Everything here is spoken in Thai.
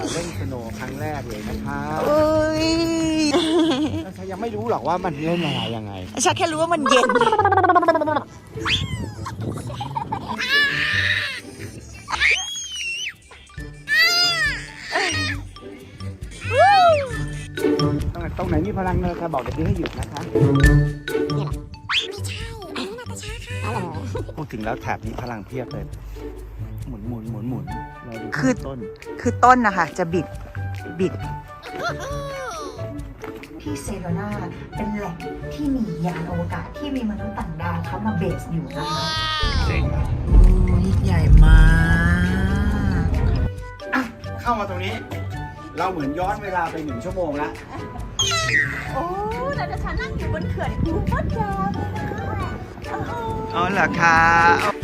อ่อเล่นสโนว์ครั้งแรกเลยนะคะเอ้ยแล้วฉันยังไม่รู้หรอกว่ามันเล่นอะไรยังไง ฉันแค่รู้ว่ามันเย็น ตรงไหนตรงไหนมีพลังเนยค่ะบอกเด็กให้หยุดนะคะพูดถึงแล้วแถบนี้พลังเพียบเลย หมุนหมุนหมุนหมุนเราดูคือ ต้นคือต้นนะคะจะบิดบิด ที่เซโรนาเป็นแหล่งที่มียานอวกาศที่มีมนุษย์ต่างดาวเขามาเบสอยู่นะคะเจ๋งโอ้ยิ่งใหญ่มากเข้ามาตรงนี้ เราเหมือนย้อนเวลาไปหนึ่งชั่วโมงละโอ้แต่ฉันนั่งอยู่บนเขื่อนคูเปอร์แกมเลยนะคะโอ้โหอ๋อเหรอคะโอ้